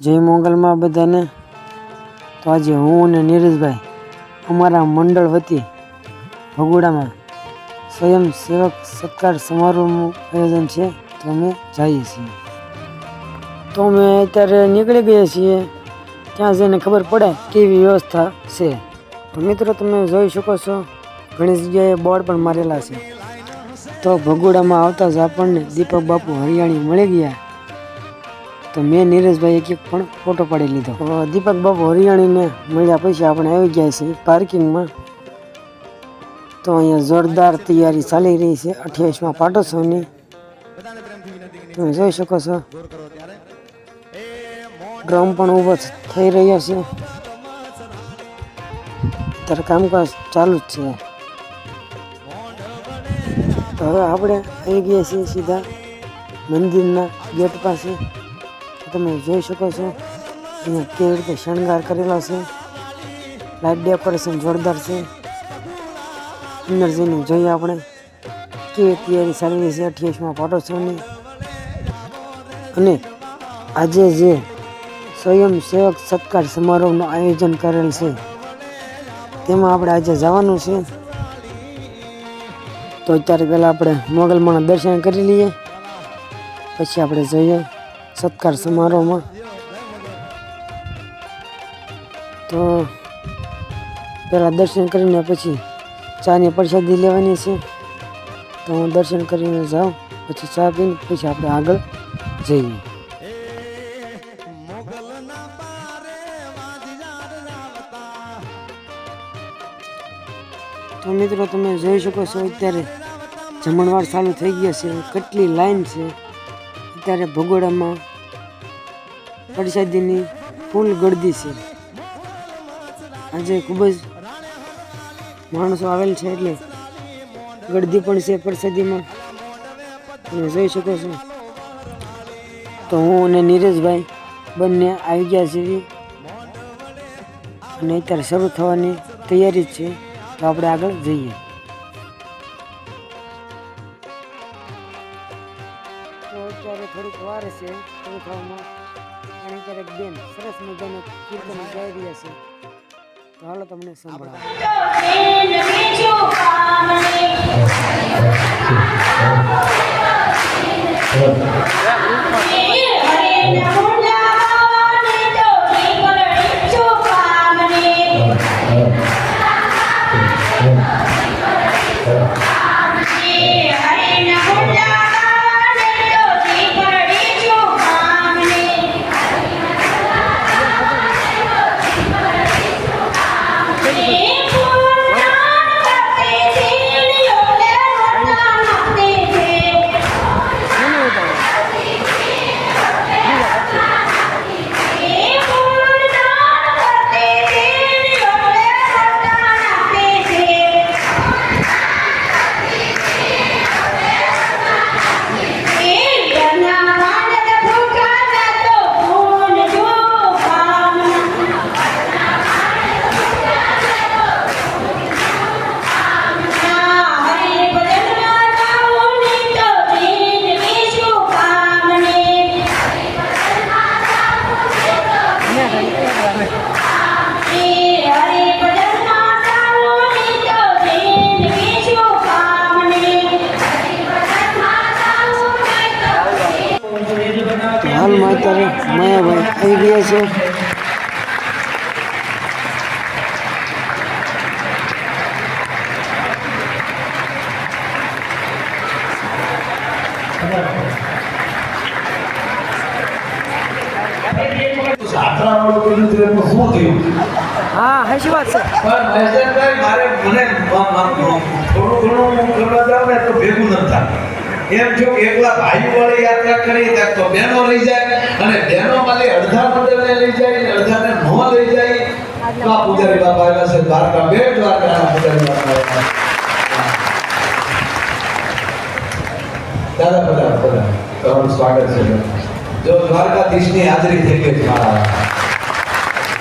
જય મોગલમાં બધાને. તો આજે હું અને નીરજભાઈ અમારા મંડળ વતી ભગોડામાં સ્વયંસેવક સત્કાર સમારોહનું આયોજન છે, તો અમે જઈએ છીએ. તો અમે અત્યારે નીકળી ગયા છીએ, ત્યાં જઈને ખબર પડે કેવી વ્યવસ્થા છે. તો મિત્રો, તમે જોઈ શકો છો, ઘણી જગ્યાએ બોર્ડ પણ મારેલા છે. તો ભગોડામાં આવતા જ આપણને દીપક બાપુ હરિયાણી મળી ગયા. તો મેં નીરજભાઈ એક પણ ફોટો પાડી લીધો. દીપક બાબુ હરિયાણીને મળ્યા પછી આપણે આવી ગયા છીએ પાર્કિંગમાં તો અહીંયા જોરદાર તૈયારી ચાલી રહી છે અઠ્યાવીસમાં પાટોત્સવની. તમે જોઈ શકો છો. ડ્રમ પણ ઊભો થઈ રહ્યો છે. ત્યારે કામકાજ ચાલુ જ છે. તો હવે આપણે આવી ગયા છીએ સીધા મંદિરના ગેટ પાસે. તમે જોઈ શકો છો. અહીંયા કેવી રીતે શણગાર કરેલો છે. લાઇટ ડેકોરેશન જોરદાર છે. અંદર જોઈએ આપણે કેવી તૈયારી ચાલી છે અઠ્યાવીસમાં પાટોત્સવની અને આજે જે સ્વયંસેવક સત્કાર સમારોહનું આયોજન કરેલ છે, તેમાં આપણે આજે જવાનું છે. તો અત્યારે પહેલાં આપણે મોગલમાના દર્શન કરી લઈએ. પછી આપણે જઈએ. સત્કાર સમારોહમાં. તો પહેલાં દર્શન કરીને પછી ચાની પ્રસાદી લેવાની છે. તો હું દર્શન કરીને જાઉં, પછી ચા પીને પછી આપણે આગળ જઈએ. તો મિત્રો, તમે જોઈ શકો છો અત્યારે જમણવાર ચાલુ થઈ ગયા છે. કેટલી લાઈન છે. અત્યારે ભગોડામાં પ્રસાદીની ફૂલ ગળદી છે. આજે ખૂબ જ માણસો આવેલ છે એટલે ગળદી પણ છે પરસાદીમાં તમે જોઈ શકો છો. તો હું અને નીરજભાઈ બંને આવી ગયા છીએ. અને અત્યારે શરૂ થવાની તૈયારી જ છે. તો આપણે આગળ જઈએ. તો અત્યારે થોડીક વાર છે. શરૂ થવામાં અને ક્યારેક બેન સરસ મજાનું કીર્તન ગાઈ રહ્યા છે. તો હાલો તમને સંભળાવો. હાલમાં અત્યારે માયાભાઈ આવી ગયા છે. હા હાચી વાત છે. મારે મને આમ આમ થોડું ઘણું હું કરવા જાઉં ને તો ભેગું નથી થતું એમ જો એકલા ભાઈઓ વાળી યાત્રા કરી ત્યાં તો બહેનો લઈ જાય અને બહેનો માલી અડધા મંડળને લઈ જાય ને અડધાને ન લઈ જાય. તો આ પૂજારી બાપા આવ્યા છે, દ્વારકા, બે દ્વારકાના પૂજારી બાપા આવ્યા દાદા, બધા બધા, તમારું સ્વાગત છે જો દ્વારકાધીશની હાજરી થઈ ગઈ મારા.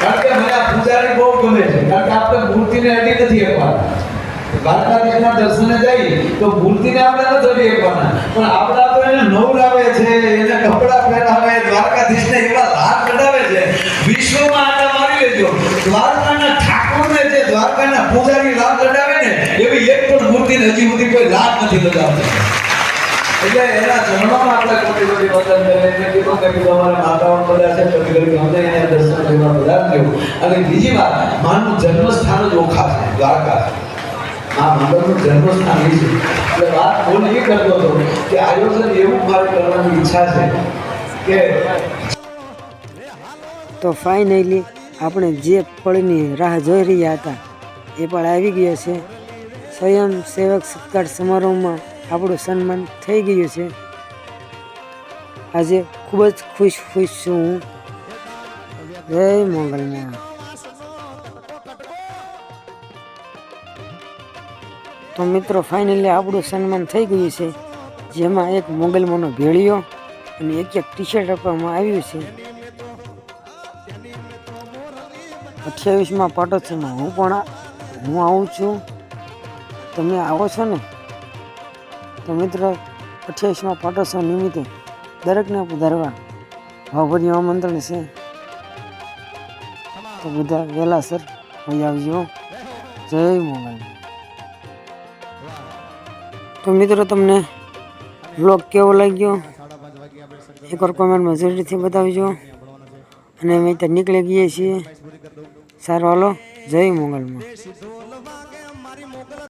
કારણ કે મને આ પૂજારી બહુ ગમે છે. કારણ કે આપણે મૂર્તિને અડી નથી એકવાર. દ્વારકાધીશના દર્શને જઈ તો મૂર્તિને આપણે ન જોઈએ પણ. પણ આપણા તો એને નવરાવે છે, એને કપડાં પહેરાવે, દ્વારકાધીશને એવા લાભ કઢાવે છે. વિશ્વમાં આટા મારી લેજો. દ્વારકાના ઠાકોરને જે દ્વારકાના પૂજારી લાભ કઢાવે ને, એવી એક પણ મૂર્તિને હજી સુધી કોઈ લાભ નથી કઢાવતી એટલે એના જન્મમાં આપણે કોટી કોટી વચન કરે કીધું કે અમારા માતાઓ બધા છે તો કીધું કે અમને અહીંયા દર્શન જેવા બધા અને બીજી વાત, માનું જન્મસ્થાન જ ઓખા છે, દ્વારકા આ મંડળનું જન્મસ્થાન છે. એટલે વાત બોલ એ કરતો હતો કે આયોજન એવું મારે કરવાની ઈચ્છા છે કે તો ફાઇનલી આપણે જે પળની રાહ જોઈ રહ્યા હતા, એ પણ આવી ગયો છે. સ્વયં સેવક સત્કાર સમારોહમાં આપણું સન્માન થઈ ગયું છે. આજે ખૂબ જ ખુશ ખુશ છું હું. જય મોગલમાં તો મિત્રો ફાઇનલી આપણું સન્માન થઈ ગયું છે. જેમાં એક મોગલમાંનો ભેળિયો અને એક એક ટી શર્ટ આપવામાં આવ્યું છે. અઠ્યાવીસમાં પાટોત્સવમાં હું પણ હું આવું છું. તમે આવો છો ને? તો મિત્રો, અઠ્યાવીસમાં પાટોત્સવ નિમિત્તે દરેકને પધારવા ભાવભર્યું આમંત્રણ છે. તો બધા વહેલાસર હોઈ આવજો. જય મોગલ. તો મિત્રો તમને બ્લોગ કેવો લાગ્યો? એકવાર કોમેન્ટમાં જરૂરથી બતાવજો. અને અમે ત્યાં નીકળી ગઈએ છીએ. સારું, હાલો. જય મોગલમાં.